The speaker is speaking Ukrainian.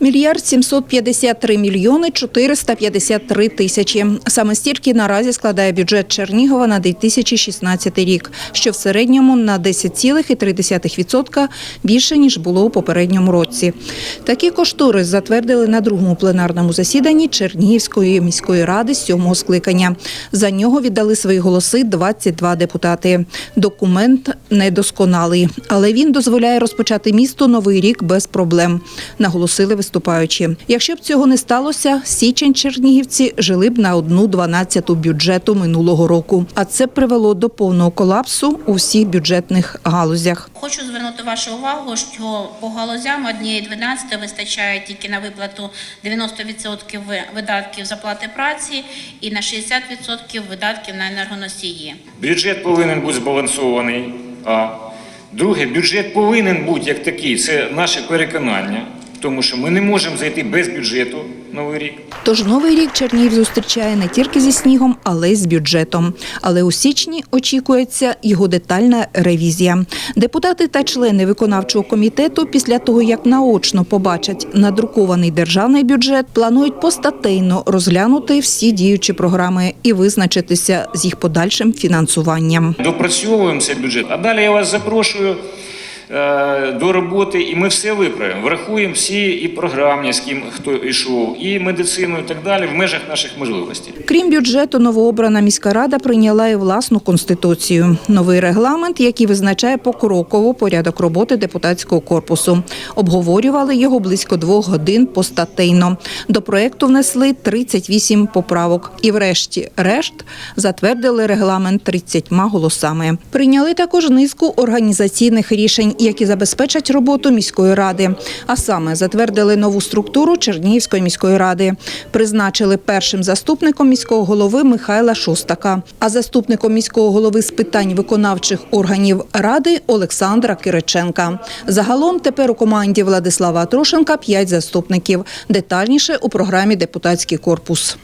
Мільярд 753 мільйони 453 тисячі. Саме стільки наразі складає бюджет Чернігова на 2016 рік, що в середньому на 10,3% більше, ніж було у попередньому році. Такі кошторис затвердили на другому пленарному засіданні Чернігівської міської ради сьомого скликання. За нього віддали свої голоси 22 депутати. Документ недосконалий, але він дозволяє розпочати місто новий рік без проблем, наголосили виступаючі. Якщо б цього не сталося, січень чернігівці жили б на одну дванадцяту бюджету минулого року. А це привело до повного колапсу у всіх бюджетних галузях. Хочу звернути вашу увагу, що по галузям однієї 12 вистачає тільки на виплату 90% ви- видатків з оплати праці і на 60% видатків на енергоносії. Бюджет повинен бути збалансований. А друге, бюджет повинен бути як такий. Це наше переконання, тому що ми не можемо зайти без бюджету новий рік. Тож новий рік Чернігів зустрічає не тільки зі снігом, але й з бюджетом. Але у січні очікується його детальна ревізія. Депутати та члени виконавчого комітету, після того як наочно побачать надрукований державний бюджет, планують постатейно розглянути всі діючі програми і визначитися з їх подальшим фінансуванням. Допрацьовуємо цей бюджет. А далі я вас запрошую до роботи, і ми все виправимо. Врахуємо всі і програмні, з ким хто йшов, і медицину, і так далі, в межах наших можливостей. Крім бюджету, новообрана міська рада прийняла і власну конституцію. Новий регламент, який визначає покроково порядок роботи депутатського корпусу. Обговорювали його близько двох годин постатейно. До проекту внесли 38 поправок. І врешті решт затвердили регламент 30 голосами. Прийняли також низку організаційних рішень, які забезпечать роботу міської ради. А саме затвердили нову структуру Чернігівської міської ради. Призначили першим заступником міського голови Михайла Шостака, а заступником міського голови з питань виконавчих органів ради Олександра Кириченка. Загалом тепер у команді Владислава Трошенка п'ять заступників. Детальніше у програмі Депутатський корпус.